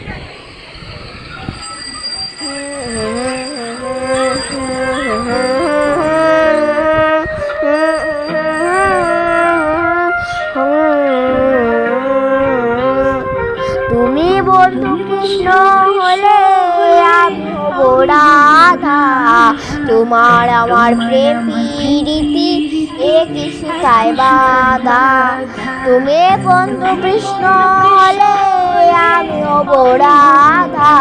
তুমি বন্ধু কৃষ্ণ হলে আমি রাধা। তোমার আমার প্রেম প্রীতি এ কিছু তাই বাধা। তুমি বন্ধু কৃষ্ণ হলে আমি হব রাধা।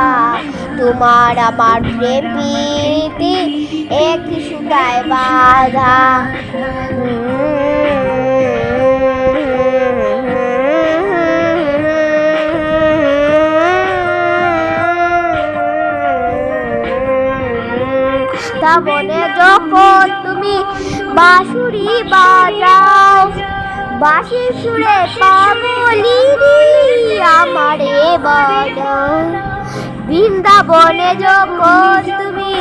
তোমার আমার প্রেম প্রীতি এ কিছু তাই বাধা মনে যখন তুমি বাঁশুরি বাজাও, বাঁশির সুরে পাগলি বৃন্দাবনে যখন তুমি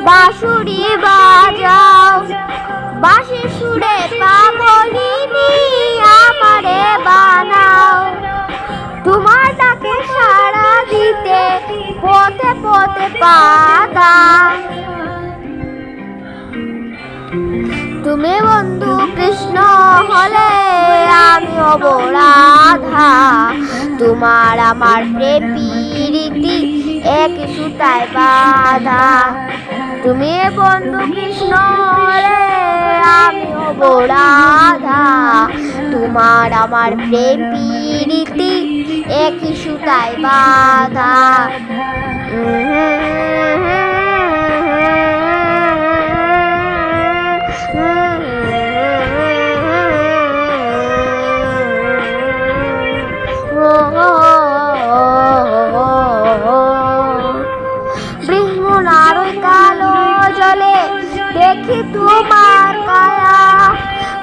বাঁশুরি বাজাও বাঁশির সুরে পাগলি আমারে বানাও। তোমার ডাকে সাড়া দিতে পথে পথে পাতা তুমি বন্ধু কৃষ্ণ তোমার আমার প্রেম প্রীতি এক সুতায় বাধা। তুমি বন্ধু কৃষ্ণ আমি রাধা। তোমার আমার প্রেম প্রীতি এক সুতায় বাধা। বৃহ্মণার ওই কালো জলে, দেখি তোমার কায়া।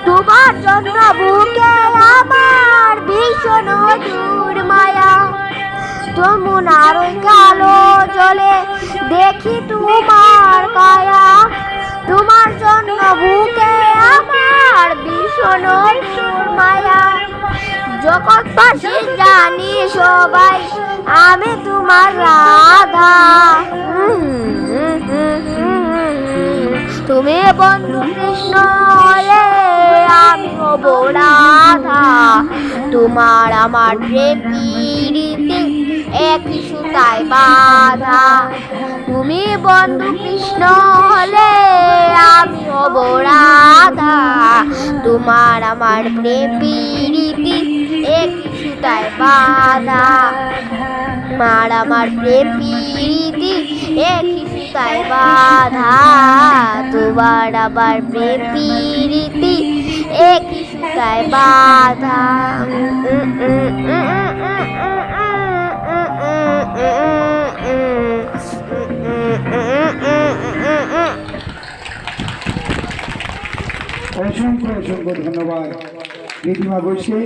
তোমার জন্য বুকে আমার ভীষণ দূর মায়া। যমুনার ওই কালো জলে, দেখি তোমার কায়া। তোমার জন্য বুকে আমার ভীষণ মায়া। জগৎবাসী জানি সবাই আমি তোমার রাধা। তুমি বন্ধু কৃষ্ণ হলে আমি হব রাধা। তোমার আমার প্রেম প্রীতি এক সুতায় বাধা। তুমি বন্ধু কৃষ্ণ হলে আমি হব রাধা। তোমার আমার প্রেম প্রীতি এক সুতায় বাধা। মার আমার প্রেম প্রীতি এক সুতায় বাধা। তোমার আমার প্রেম প্রীতি এক সুতায় বাধা। অসংখ্য অসংখ্য ধন্যবাদ রিদিমা বসে